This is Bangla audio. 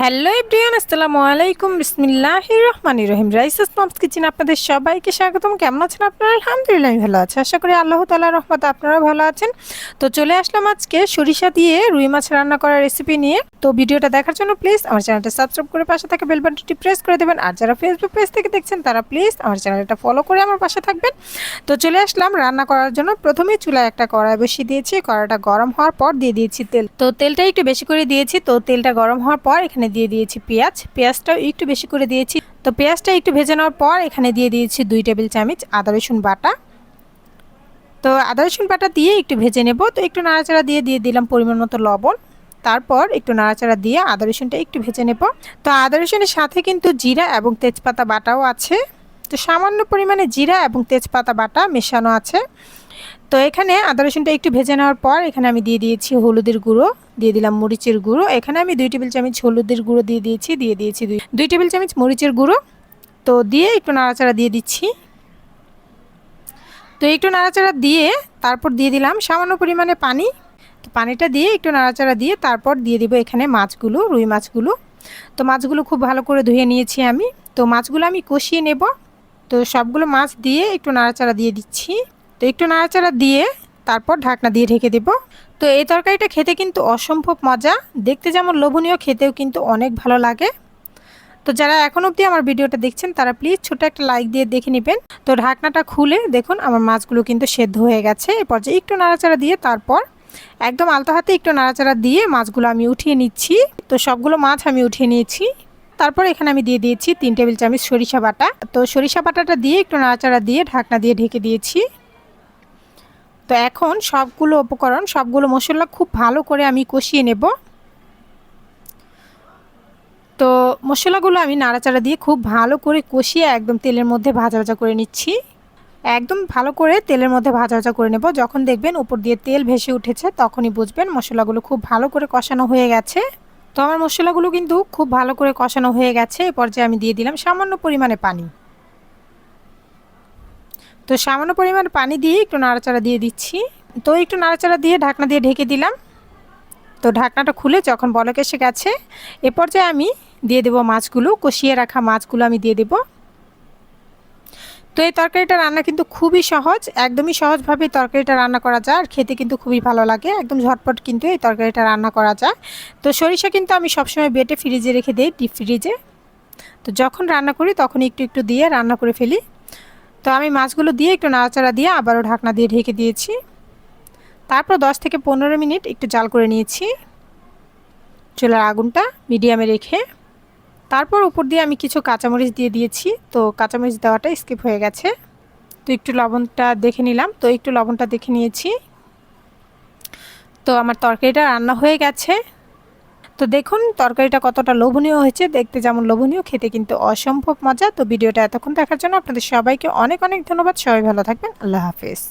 হ্যালো এভরিওয়ান, আসসালামু আলাইকুম। বিসমিল্লাহ রহমান রহিম। রাইসাস মামস কিচেন আপনাদের সবাইকে স্বাগতম। কেমন আছেন আপনারা? আলহামদুলিল্লাহ, আমি ভালো আছি। আশা করি আল্লাহ তালা রহমত আপনারা ভালো আছেন। তো চলে আসলাম আজকে সরিষা দিয়ে রুই মাছ রান্না করার রেসিপি নিয়ে। তো ভিডিওটা দেখার জন্য প্লিজ আমার চ্যানেলটা সাবস্ক্রাইব করে পাশে থাকা বেল বাটনটি প্রেস করে দেবেন। আর যারা ফেসবুক পেজ থেকে দেখছেন, তারা প্লিজ আমার চ্যানেলটা ফলো করে আমার পাশে থাকবেন। তো চলে আসলাম রান্না করার জন্য। প্রথমেই চুলায় একটা কড়াই বসিয়ে দিয়েছি। কড়াইটা গরম হওয়ার পর দিয়ে দিয়েছি তেল। তো তেলটা একটু বেশি করে দিয়েছি। তো তেলটা গরম হওয়ার পর এখানে দিয়ে দিয়েছি পেঁয়াজ। পেঁয়াজটাও একটু বেশি করে দিয়েছি। তো পেঁয়াজটা একটু ভেজে নেওয়ার পর এখানে দিয়ে দিয়েছি দুই টেবিল চামচ আদা, রসুন বাটা। তো আদা, রসুন বাটা দিয়ে একটু ভেজে নেব। তো একটু নাড়াচাড়া দিয়ে দিয়ে দিলাম পরিমাণ মতো লবণ। তারপর একটু নাড়াচাড়া দিয়ে আদা, রসুনটা একটু ভেজে নেব। তো আদা, রসুনের সাথে কিন্তু জিরা এবং তেজপাতা বাটাও আছে। তো সামান্য পরিমাণে জিরা এবং তেজপাতা বাটা মেশানো আছে। তো এখানে আদা রসুনটা একটু ভেজে নেওয়ার পর এখানে আমি দিয়ে দিয়েছি হলুদের গুঁড়ো, দিয়ে দিলাম মরিচের গুঁড়ো। এখানে আমি দুই টেবিল চামচ হলুদের গুঁড়ো দিয়ে দিয়েছি দিয়ে দিয়েছি দুই দুই টেবিল চামচ মরিচের গুঁড়ো। তো দিয়ে একটু নাড়াচাড়া দিয়ে দিচ্ছি। তো একটু নাড়াচাড়া দিয়ে তারপর দিয়ে দিলাম সামান্য পরিমাণে পানি। তো পানিটা দিয়ে একটু নাড়াচাড়া দিয়ে তারপর দিয়ে দিব এখানে মাছগুলো, রুই মাছগুলো। তো মাছগুলো খুব ভালো করে ধুয়ে নিয়েছি আমি। তো মাছগুলো আমি কষিয়ে নেব। তো সবগুলো মাছ দিয়ে একটু নাড়াচাড়া দিয়ে দিচ্ছি। তো একটু নাড়াচাড়া দিয়ে তারপর ঢাকনা দিয়ে ঢেকে দেব। তো এই তরকারিটা খেতে কিন্তু অসম্ভব মজা। দেখতে যেমন লোভনীয়, খেতেও কিন্তু অনেক ভালো লাগে। তো যারা এখন অবধি আমার ভিডিওটা দেখছেন, তারা প্লিজ ছোট একটা লাইক দিয়ে দেখে নেবেন। তো ঢাকনাটা খুলে দেখুন, আমার মাছগুলো কিন্তু সেদ্ধ হয়ে গেছে। এরপর যে একটু নাড়াচাড়া দিয়ে তারপর একদম আলতো হাতে একটু নাড়াচাড়া দিয়ে মাছগুলো আমি উঠিয়ে নিচ্ছি। তো সবগুলো মাছ আমি উঠিয়ে নিয়েছি। তারপর এখানে আমি দিয়ে দিয়েছি তিন টেবিল চামচ সরিষা বাটা। তো সরিষা বাটাটা দিয়ে একটু নাড়াচাড়া দিয়ে ঢাকনা দিয়ে ঢেকে দিয়েছি। তো এখন সবগুলো উপকরণ, সবগুলো মশলা খুব ভালো করে আমি কষিয়ে নেব। তো মশলাগুলো আমি নাড়াচাড়া দিয়ে খুব ভালো করে কষিয়ে একদম তেলের মধ্যে ভাজা ভাজা করে নিচ্ছি। একদম ভালো করে তেলের মধ্যে ভাজা ভাজা করে নেব। যখন দেখবেন উপর দিয়ে তেল ভেসে উঠেছে, তখনই বুঝবেন মশলাগুলো খুব ভালো করে কষানো হয়ে গেছে। তো আমার মশলাগুলো কিন্তু খুব ভালো করে কষানো হয়ে গেছে। এ পর্যায়ে আমি দিয়ে দিলাম সামান্য পরিমাণে পানি। তো সামান্য পরিমাণ পানি দিয়ে একটু নাড়াচাড়া দিয়ে দিচ্ছি। তো একটু নাড়াচাড়া দিয়ে ঢাকনা দিয়ে ঢেকে দিলাম। তো ঢাকনাটা খুলে যখন বলক এসে গেছে, এ পর্যায়ে আমি দিয়ে দেব মাছগুলো, কষিয়ে রাখা মাছগুলো আমি দিয়ে দেব। তো এই তরকারিটা রান্না কিন্তু খুবই সহজ, একদমই সহজভাবে তরকারিটা রান্না করা যায়, আর খেতে কিন্তু খুবই ভালো লাগে, একদম ঝটপট কিন্তু এই তরকারিটা রান্না করা যায়। তো সরিষা কিন্তু আমি সবসময় বেটে ফ্রিজে রেখে দিই ডিপ ফ্রিজে তো যখন রান্না করি তখন একটু একটু দিয়ে রান্না করে ফেলি। তো আমি মাছগুলো দিয়ে একটু নাড়াচাড়া দিয়ে আবারও ঢাকনা দিয়ে ঢেকে দিয়েছি। তারপর 10 থেকে পনেরো মিনিট একটু জাল করে নিয়েছি চুলার আগুনটা মিডিয়ামে রেখে। তারপর উপর দিয়ে আমি কিছু কাঁচামরিচ দিয়ে দিয়েছি, তো কাঁচামরিচ দেওয়াটা স্কিপ হয়ে গেছে। তো একটু লবণটা দেখে নিলাম, তো একটু লবণটা দেখে নিয়েছি। তো আমার তরকারিটা রান্না হয়ে গেছে। তো দেখুন, তরকারিটা কতটা লোভনীয় হয়েছে। দেখতে যেমন লোভনীয়, খেতে কিন্তু অসম্ভব মজা। তো ভিডিওটা এতক্ষণ দেখার জন্য আপনাদের সবাইকে অনেক অনেক ধন্যবাদ। সবাই ভালো থাকবেন। আল্লাহ হাফেজ।